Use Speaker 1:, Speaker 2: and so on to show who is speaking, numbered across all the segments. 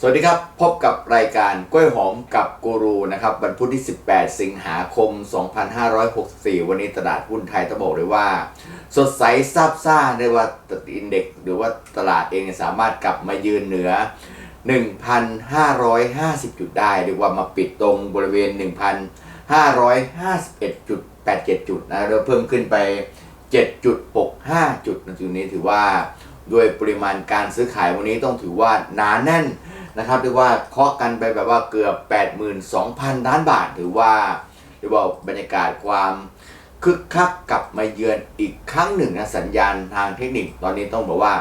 Speaker 1: สวัสดีครับ พบกับรายการกล้วยหอมกับกูรูนะครับวันพุธที่ 18 สิงหาคม 2564 วันนี้ตลาดหุ้นไทยต้องบอกเลยว่า สดใสซาบซ่าได้ว่าอินเด็กหรือว่าตลาดเองสามารถกลับมายืนเหนือ 1,550 จุดได้เรียกว่ามาปิดตรงบริเวณ 1,551.87 จุดนะแล้วเพิ่มขึ้นไป 7.65 จุดในจุดนี้ถือว่า ด้วยปริมาณการซื้อขายวันนี้ต้องถือว่าหนาแน่น นะครับเรียกว่าเคาะกันไปแบบว่าเกือบ 82,000 ล้านบาท ถือว่าเรียกว่าบรรยากาศความคึกคักกลับมาเยือนอีกครั้งหนึ่งนะสัญญาณทางเทคนิคตอนนี้ต้องบอกว่า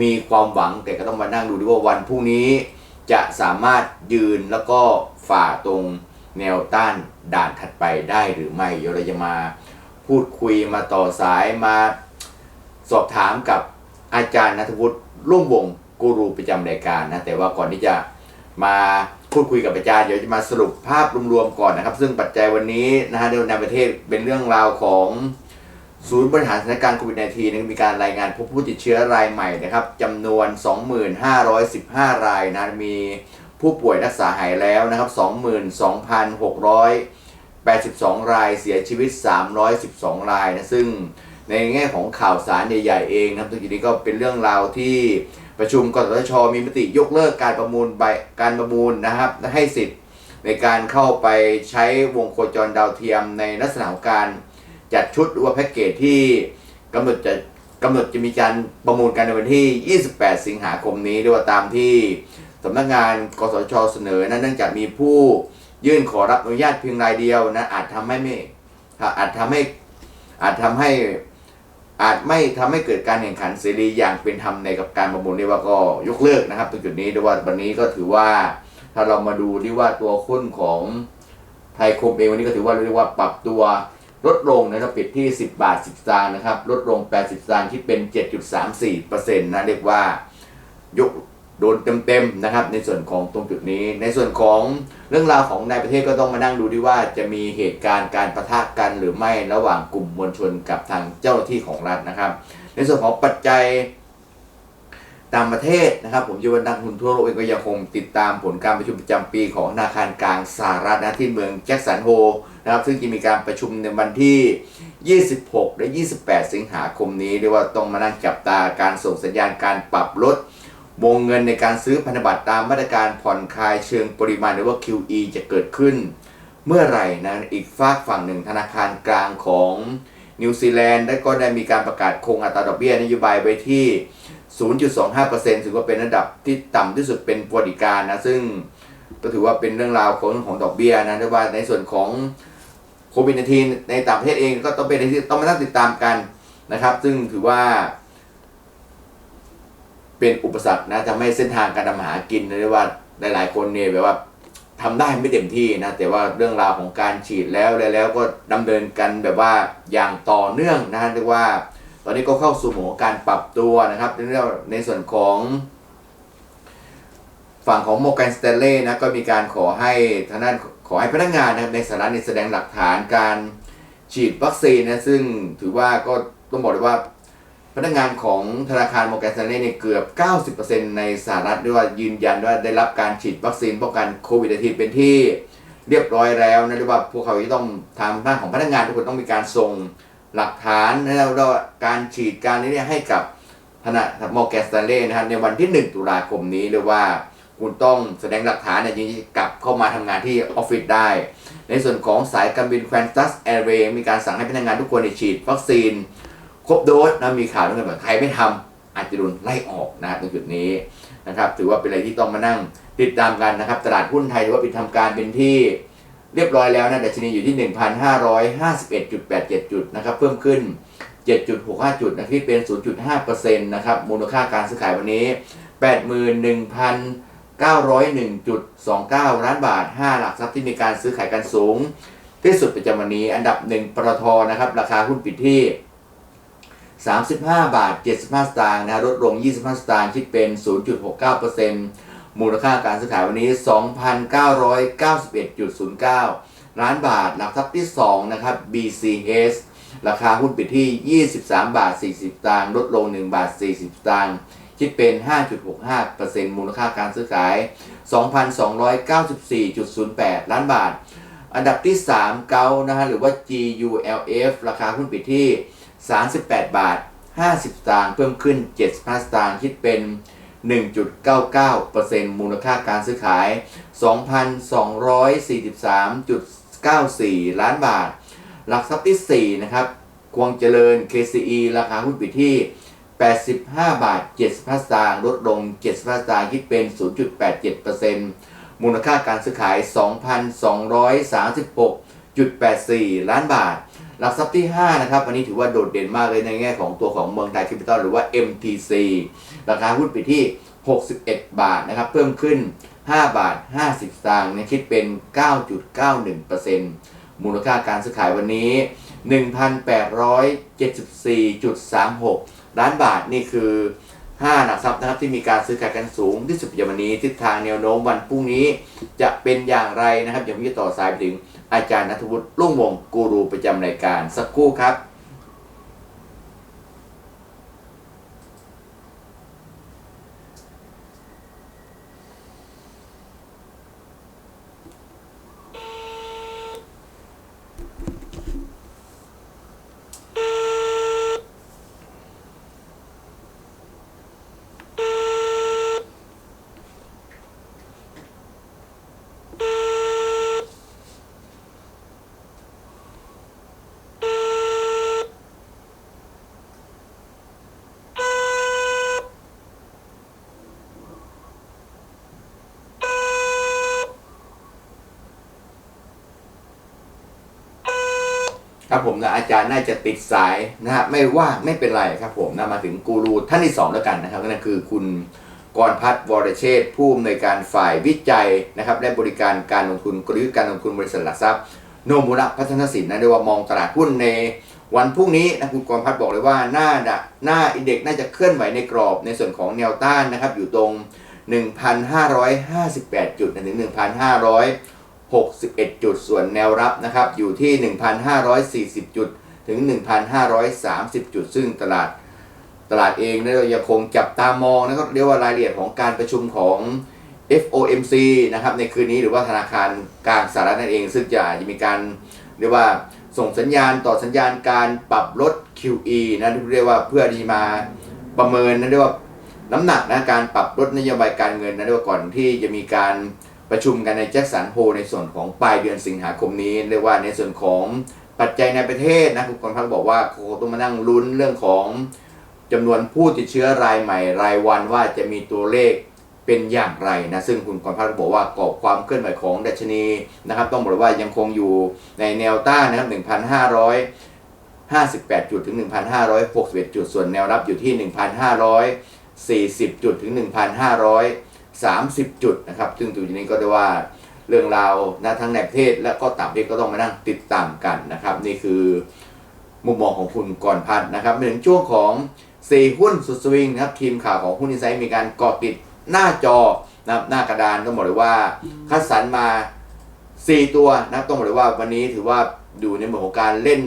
Speaker 1: มีความหวังแต่ก็ต้องมานั่งดูด้วยว่าวันพรุ่งนี้ จะสามารถยืนแล้วก็ฝ่าตรงแนวต้านด่านถัดไปได้หรือไม่เดี๋ยวเราจะมาพูดคุยมาต่อสายมาสอบถามกับอาจารย์นัทวุฒิรุ่งวง กูรูประจำรายการนะแต่ว่าก่อนที่จะมาพูดคุยกับอาจารย์เดี๋ยวจะมาสรุปภาพรวมๆก่อนนะครับ ซึ่งปัจจัยวันนี้นะฮะในประเทศเป็นเรื่องราวของศูนย์บริหารสถานการณ์โควิด -19 นะมีการรายงานพบผู้ติดเชื้อรายใหม่นะครับจำนวน 2515 รายนะมีผู้ป่วยรักษาหายแล้วนะครับ 22,682 ราย เสียชีวิต 312 รายนะซึ่ง ในแง่ของข่าวสารใหญ่ๆเองนะครับตรงนี้ก็เป็นเรื่องราวที่ประชุมกสทช มีมติยกเลิกการประมูลใบการประมูลนะครับให้สิทธิ์ในการเข้าไปใช้วงโคจรดาวเทียมในลักษณะของการจัดชุดหรือว่าแพ็กเกจที่กำหนดจะกำหนดจะมีการประมูลกันในวันที่ 28 สิงหาคมนี้ด้วยว่าตามที่สำนักงานกสชเสนอนะเนื่องจากมีผู้ยื่นขอรับอนุญาตเพียงรายเดียวนะอาจทำให้ไม่อาจทำให้อาจทำให้ อาจไม่ทำให้เกิดการแข่งขันเสรีอย่างเป็นธรรมในกับการประมูลนี้ว่าก็ยกเลิกนะครับตรงจุดนี้ด้วยว่าวันนี้ก็ถือว่าถ้าเรามาดูที่ว่าตัวหุ้นของไทยคมเองวันนี้ก็ถือว่าเรียกว่าปรับตัวลดลงนะครับปิดที่ 10 บาท 10สตางค์นะครับลดลง 80สตางค์คิดเป็น 7.34%นะเรียกว่ายก โดนเต็มๆนะครับ ในส่วนของตรงจุดนี้ ในส่วนของเรื่องราวของในประเทศก็ต้องมานั่งดูดีว่าจะมีเหตุการณ์การประทะกันหรือไม่ระหว่างกลุ่มมวลชนกับทางเจ้าหน้าที่ของรัฐนะครับ ในส่วนของปัจจัยต่างประเทศนะครับ ผมจะวันนักทุนทั่วโลกเองก็ยังคงติดตามผลการประชุมประจำปีของธนาคารกลางสหรัฐนะที่เมืองแจ็คสันโฮนะครับ ซึ่งจะมีการประชุมในวันที่ 26 และ 28 สิงหาคมนี้เรียกว่าต้องมานั่งจับตาการส่งสัญญาณการปรับลด วงเงินในการซื้อพันธบัตรตามมาตรการผ่อนคลายเชิงปริมาณหรือว่า QE จะเกิดขึ้น เมื่อไหร่นะอีกฝากฝั่งหนึ่งธนาคารกลางของนิวซีแลนด์ได้ก็ได้มีการประกาศคงอัตราดอกเบี้ยนโยบายไว้ที่ 0.25%ถือว่าเป็นระดับที่ต่ำที่สุดเป็นประวัติการนะ ซึ่งก็ถือว่าเป็นเรื่องราวของของดอกเบี้ยนะแต่ว่าในส่วนของโควิด -19 ในต่างประเทศเองก็ต้องเป็นที่ต้องมานั่งติดตามกันนะครับ ซึ่งถือว่า เป็นอุปสรรคนะทำให้เส้นทางการทำหากินเรียกว่าหลาย ๆ คนเนี่ยแบบว่าทำได้ไม่เต็มที่นะแต่ว่าเรื่องราวของการฉีดแล้วแล้วลวก็ดำเนินกันแบบว่าอย่างต่อเนื่องนะเรียกว่า ตอนนี้ก็เข้าสู่หมของการปรับตัวนะครับในเรื่องในส่วนของฝั่งของโมแกนสเตเล่นะก็มีการขอให้ทางด้านขอให้พนักงานนะครับในสถานีแสดงหลักฐานการฉีดวัคซีนนะซึ่งถือว่าก็ต้องบอกเลยว่า พนักงานของธนาคารโมแกนสเตเล่เนี่ยเกือบ 90%ในสหรัฐด้วยว่ายืนยันว่าได้รับการฉีดวัคซีนป้องกันโควิด -19 เป็นที่เรียบร้อยแล้วนะเรียกว่าพวกเขาจะต้องทางด้านของพนักงานทุกคนต้องมีการส่งหลักฐานแล้วก็การฉีดการนี้ให้กับธนาคารโมแกนสเตเล่นะครับในวันที่ 1 ตุลาคมนี้เรียกว่าคุณต้องแสดงหลักฐานเนี่ยยังกลับเข้ามาทำงานที่ออฟฟิศได้ ในส่วนของสายการบินแฟนตัสแอร์เวย์มีการสั่งให้พนักงานทุกคนฉีดวัคซีน ครบโดสนะมีข่าวเรื่องแบบใครไม่ทำอาจจะโดนไล่ออกนะตรงจุดนี้นะครับถือว่าเป็นอะไรที่ต้องมานั่งติดตามกันนะครับ ตลาดหุ้นไทยถือว่าปิดทำการเป็นที่เรียบร้อยแล้วนะดัชนีอยู่ที่ 1,551.87 จุดนะครับเพิ่มขึ้น 7.65 จุดนะที่เป็น 0.5%นะครับมูลค่าการซื้อขายวันนี้ 81,901.29 ล้านบาท 5 หลักทรัพย์ที่มีการซื้อขายกันสูง ที่สุดประจำวันนี้อันดับ 1ปตทนะครับราคาหุ้นปิดที่ 35 บาท 75 สตางค์นะลดลง 25 สตางค์คิดเป็น 0.69%มูลค่าการซื้อขายวันนี้ 2,991.09 ล้านบาทหลักทรัพย์ที่ 2 นะครับ BCS ราคาหุ้นปิดที่ 23 บาท 40สตางค์ลดลง 1 บาท 40สตางค์คิดเป็น 5.65%มูลค่าการซื้อขาย 2,294.08 ล้านบาท อันดับที่ 3 เกานะฮะหรือว่า GULF ราคาหุ้นปิดที่ 38 บาท 50 สตางค์เพิ่มขึ้น 75 สตางค์คิดเป็น 1.99%มูลค่าการซื้อขาย 2,243.94 ล้านบาท หลักทรัพย์ที่ 4 นะครับควงเจริญ KCE ราคาหุ้นปิดที่ 85 บาท 75 สตางค์ลดลง 75 สตางค์คิดเป็น 0.87%มูลค่าการซื้อขาย 2,236.84 ล้านบาท หลักทรัพย์ที่5นะครับวันนี้ถือว่าโดดเด่นมากเลยในแง่ของตัวของเมืองไทยแคปิตอลหรือว่า MTC ราคาหุ้นปิดที่ 61 บาทนะครับเพิ่มขึ้น 5 บาท 50สตางค์นี่คิดเป็น 9.91%มูลค่าการซื้อขายวันนี้ 1,874.36 ล้านบาทนี่คือ 5 หลักทรัพย์นะครับที่มีการซื้อขายกันสูงที่สุดในวันนี้ทิศทางแนวโน้มวันพรุ่งนี้จะเป็นอย่างไรนะครับเดี๋ยวผมจะต่อสายไปถึง อาจารย์นัทวุฒิลุ่งวงกูรูประจำรายการสักครู่ครับ ครับผมนะอาจารย์น่าจะติดสายนะฮะไม่ว่าไม่เป็นไรครับผมนะมาถึงกูรูท่านที่สองแล้วกันนะครับนั่นคือคุณกรพัฒน์วรเชษฐ์ผู้อำนวยการฝ่ายวิจัยนะครับและบริการการลงทุนกลยุทธ์การลงทุนบริษัทหลักทรัพย์โนมุระพัฒนสินนะเรียกว่ามองตลาดหุ้นในวันพรุ่งนี้นะคุณกรพัฒน์บอกเลยว่าหน้าดะหน้าอินเด็กซ์น่าจะเคลื่อนไหวในกรอบในส่วนของแนวต้านนะครับอยู่ตรง 1,558 จุดถึง1,500 61 จุด ส่วนแนวรับนะครับอยู่ที่ 1,540 จุด ถึง 1,530 จุด ซึ่งตลาดตลาดเองเนี่ยเรายังคงจับตามองนะครับเรียกว่ารายละเอียดของการประชุมของ FOMC นะครับในคืนนี้หรือว่าธนาคารกลางสหรัฐนั่นเอง ซึ่งจะจะมีการเรียกว่าส่งสัญญาณต่อสัญญาณการปรับลด QE นะเรียกว่าเพื่อที่มาประเมินนะเรียกว่าน้ำหนักนะการปรับลดนโยบายการเงินนะเรียกว่าก่อนที่จะมีการ ประชุมกันในแจ็คสันโฮในส่วนของปลายเดือนสิงหาคมนี้เรียกว่าในส่วนของปัจจัยในประเทศนะคุณกรพักบอกว่าคงต้องมานั่งลุ้นเรื่องของจำนวนผู้ติดเชื้อรายใหม่รายวันว่าจะมีตัวเลขเป็นอย่างไรนะซึ่งคุณกรพักบอกว่ากรอบความเคลื่อนไหวของดัชนีนะครับต้องบอกว่ายังคงอยู่ในแนวต้านนะครับ1,558 จุดถึง 1,561 จุดส่วนแนวรับอยู่ที่ 1,540 จุดถึง 1,500 30 จุดนะครับ ซึ่งตัวนี้ก็ได้ว่าเรื่องราวนะทั้งในประเทศและก็ต่างประเทศก็ต้องมานั่งติดตามกันนะครับ นี่คือมุมมองของคุณกรพัฒน์นะครับมาถึงช่วงของเซหุ้นสุดสวิงนะครับทีมข่าวของหุ้นอินไซต์มีการเกาะติดหน้าจอนะครับหน้ากระดานต้องบอกเลยว่าคัดสรรมา 4 ตัวนะต้องบอกเลยว่าวันนี้ถือว่าอยู่ในหมวดของการเล่น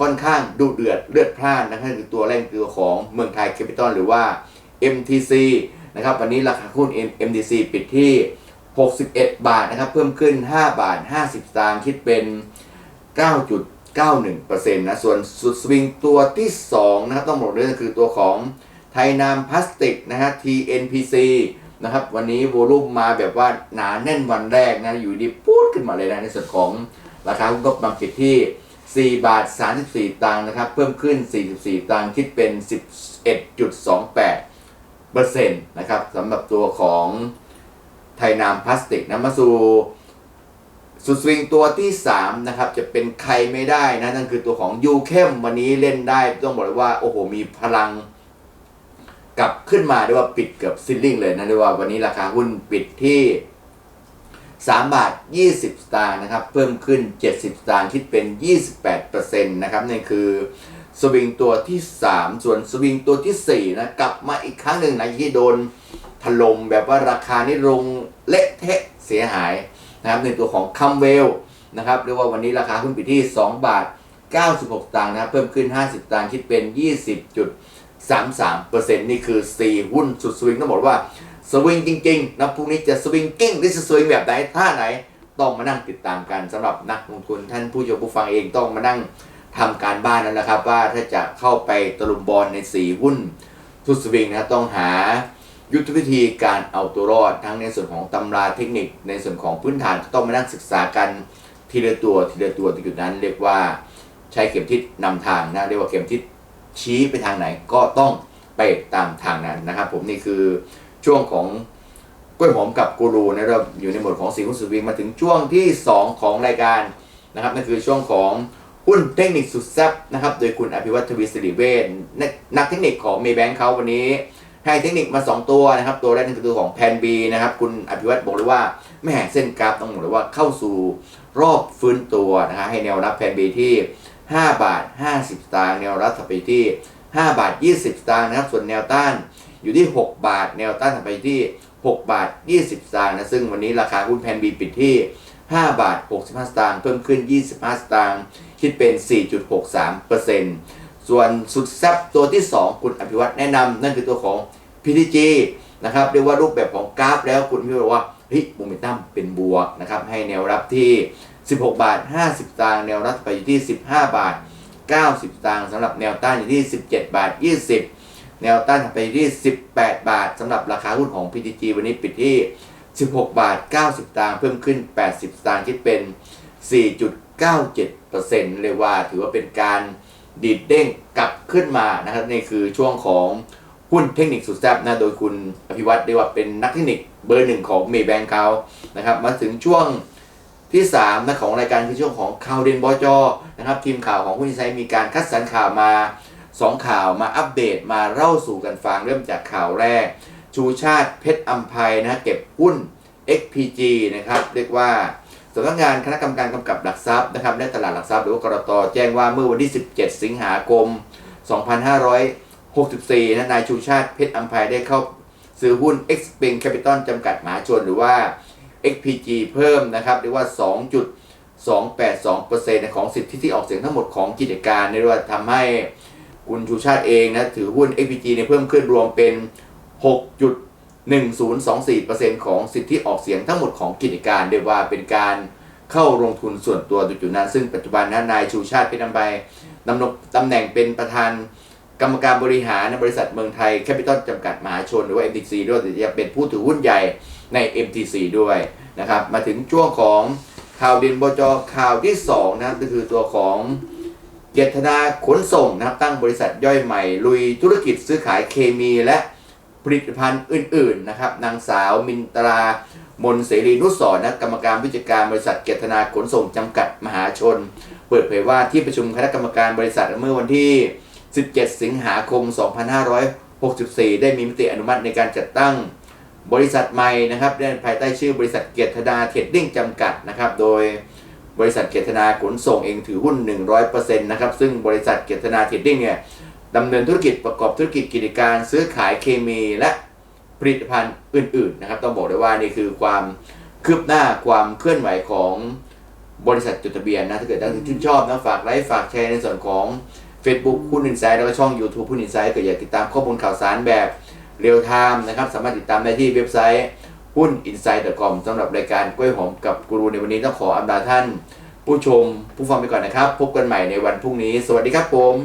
Speaker 1: ค่อนข้างดุเดือดเลือดพล่านนะครับคือตัวแรกคือตัวของเมืองไทยแคปิตอลหรือว่า MTC นะครับวันนี้ราคาหุ้น MDC ปิดที่ 61 บาทนะครับเพิ่มขึ้น 5 บาท 50สตางค์คิดเป็น 9.91%นะส่วนสุดสวิงตัวที่2นะครับต้องบอกเลยก็คือตัวของไทยนามพลาสติกนะฮะ TNPC นะครับวันนี้โวลุ่มมาแบบว่าหนาแน่นวันแรกนะอยู่ดีพูดขึ้นมาเลยนะในส่วนของราคาหุ้นก็มาปิดที่ 4 บาท 34 ตังค์นะครับเพิ่มขึ้น 44 ตังค์คิดเป็น 11.28 เปอร์เซ็นต์นะครับสำหรับตัวของไทนามพลาสติกนะมาสู่สุดสวิงตัวที่ 3 นะครับ จะเป็นใครไม่ได้นะ นั่นคือตัวของยูเข้มวันนี้เล่นได้ ต้องบอกเลยว่า โอ้โห มีพลังกลับขึ้นมาเรียว่าปิดเกือบซิลลิ่งเลยนะเรียว่าวันนี้ราคาหุ้นปิดที่ 3 บาท 20 สตางค์นะครับ เพิ่มขึ้น 70 สตางค์คิดเป็น 28%นะครับนั่นคือ สวิงตัวที่ 3 ส่วนสวิงตัวทีสี่ 4 นะ กลับมาอีกครั้งหนึ่งนะที่โดนถล่มแบบว่าราคานี่ลงเละเทะเสียหายนะครับในตัวของคัมเวลนะครับเรียกว่าวันนี้ราคาหุ้นปิดที่ 2 บาท 96สตางค์นะครับเพิ่มขึ้น 50สตางค์คิดเป็น 20.33%นี่คือ 4 หุ้นสุดสวิงต้องบอกว่าสวิงจริงๆนะพรุ่งนี้จะสวิงกิ้งหรือจะสวิงแบบไหนท่าไหน ต้องมานั่งติดตามกันสำหรับนักลงทุนท่านผู้ชมผู้ฟังเองต้องมานั่ง ทำการบ้านแล้วนะครับ ว่าถ้าจะเข้าไปตะลุมบอลในสีหุ้นทุสวิงนะต้องหายุทธวิธีการเอาตัวรอดทั้งในส่วนของตำราเทคนิคในส่วนของพื้นฐานก็ต้องมานั่งศึกษากันทีละตัวทีละตัวตรงจุดนั้น เรียกว่าใช้เข็มทิศนำทางนะเรียกว่าเข็มทิศชี้ไปทางไหนก็ต้องไปตามทางนั้นนะครับ ผมนี่คือช่วงของกล้วยหอมกับกูรูนะเราอยู่ในหมวดของสีหุ้นสวิงมาถึงช่วงที่ 2 ของรายการนะครับนั่นคือช่วงของ หุ้นเทคนิคสุดแซ่บนะครับ โดยคุณอภิวัตทวีสิริเวชนักนักเทคนิคของเมย์แบงค์เขาวันนี้ให้เทคนิคมา 2 ตัวนะครับ ตัวแรกนั่นคือตัวของแพนบีนะครับ คุณอภิวัตบอกเลยว่าไม่แห่เส้นกราฟต้องบอกเลยว่าเข้าสู่รอบฟื้นตัวนะฮะให้แนวรับแพนบีที่ 5 บาท 50สตางค์แนวรับถัดไปที่ 5 บาท 20สตางค์นะครับ ส่วนแนวต้านอยู่ที่ 6 บาท แนวต้านถัดไปที่ 6 บาท 20สตางค์นะซึ่งวันนี้ราคาหุ้นแพนบีปิดที่ 5 บาท 65 สตางค์เพิ่มขึ้น 25 สตางค์คิดเป็น 4.63%ส่วนสุดแซ่บตัวที่ 2 คุณอภิวัตแนะนำนั่นคือตัวของ PTG นะครับเรียกว่ารูปแบบของกราฟแล้วคุณพี่บอกว่าเฮ้ยโมเมนตัมเป็นบวกนะครับให้แนวรับที่ 16 บาท 50สตางค์แนวรับไปอยู่ที่ 15 บาท 90สตางค์สำหรับแนวต้านอยู่ที่ 17 บาท 20 แนวต้านไปที่ 18 บาทสำหรับราคาหุ้นของ PTG วันนี้ปิดที่ 16 บาท 90สตางค์เพิ่มขึ้น 80 สตางค์คิดเป็น 4.97%เรียว่าถือว่าเป็นการดีดเด้งกลับขึ้นมานะครับนี่คือช่วงของหุ้นเทคนิคสุดแซ่บนะโดยคุณอภิวัตรเรียกว่าเป็นนักเทคนิคเบอร์หนึ่งของเมย์แบงค์เขานะครับมาถึงช่วงที่3นะของรายการคือช่วงของข่าวเด่นบจนะครับทีมข่าวของหุ้นไซมีการคัดสรรข่าวมา 2 ข่าวมาอัปเดตมาเล่าสู่กันฟังเริ่มจากข่าวแรก ชูชาติเพชรอัมภัยนะเก็บหุ้น XPG นะครับเรียกว่าสำนักงานคณะกรรมการกำกับหลักทรัพย์นะครับและตลาดหลักทรัพย์หรือว่ากรตแจ้งว่าเมื่อวันที่ 17 สิงหาคม 2564นะนายชูชาติเพชรอัมภัยได้เข้าซื้อหุ้น X p e n Capital จำกัดมหาชนหรือว่า XPG เพิ่มนะครับเรียกว่า 2.282%ของสิทธิที่ออกเสียงทั้งหมดของกิจการเรียกว่าทำให้คุณชูชาติเองนะถือหุ้น XPG เนี่ยเพิ่มขึ้นรวมเป็น 6.1024%ของสิทธิออกเสียงทั้งหมดของกิจการเรียกว่าเป็นการเข้าลงทุนส่วนตัวโดยจุดนั้น ซึ่งปัจจุบันนะนายชูชาติเพชรอัมภัยดำรงตำแหน่งเป็นประธานกรรมการบริหารในบริษัทเมืองไทยแคปิตอลจำกัดมหาชน หรือว่า MTC ด้วยแต่ยังเป็นผู้ถือหุ้นใหญ่ใน MTC ด้วยนะครับ มาถึงช่วงของข่าวเด่นบจข่าวที่2นะครับก็คือตัวของเกียรตินาขนส่งนะครับตั้งบริษัทย่อยใหม่ ลุยธุรกิจซื้อขายเคมีและ ผลิตภัณฑ์อื่น ๆ นะครับ นางสาวมินตรามนเสรีนุสรณ์นะกรรมการผู้จัดการบริษัทเกียรตินาขนส่งจำกัดมหาชน เปิดเผยว่าที่ประชุมคณะกรรมการบริษัทเมื่อวันที่ 17 สิงหาคม 2564 ได้มีมติอนุมัติในการจัดตั้งบริษัทใหม่นะครับในภายใต้ชื่อบริษัทเกียรตินาเทรดดิ้งจำกัดนะครับ โดยบริษัทเกียรตินาขนส่งเองถือหุ้น 100%นะครับ ซึ่งบริษัทเกียรตินาเทรดดิ้งเนี่ย ดำเนินธุรกิจประกอบธุรกิจกิจการซื้อขายเคมีและผลิตภัณฑ์อื่นๆนะครับ ต้องบอกเลยว่านี่คือความคืบหน้าความเคลื่อนไหวของบริษัทจดทะเบียนนะถ้าเกิดท่านชื่นชอบนะฝากไลค์ฝากแชร์ในส่วนของ Facebook หุ้นอินไซด์แล้วก็ช่อง YouTube หุ้นอินไซด์ก็อยากติดตามข้อมูลข่าวสารแบบเรียลไทม์นะครับ สามารถติดตามได้ที่เว็บไซต์หุ้น insight.com สำหรับรายการกล้วยหอมกับกูรูในวันนี้ต้องขออำลาท่าน ผู้ชมผู้ฟังไปก่อนนะครับ พบกันใหม่ในวันพรุ่งนี้ สวัสดีครับผม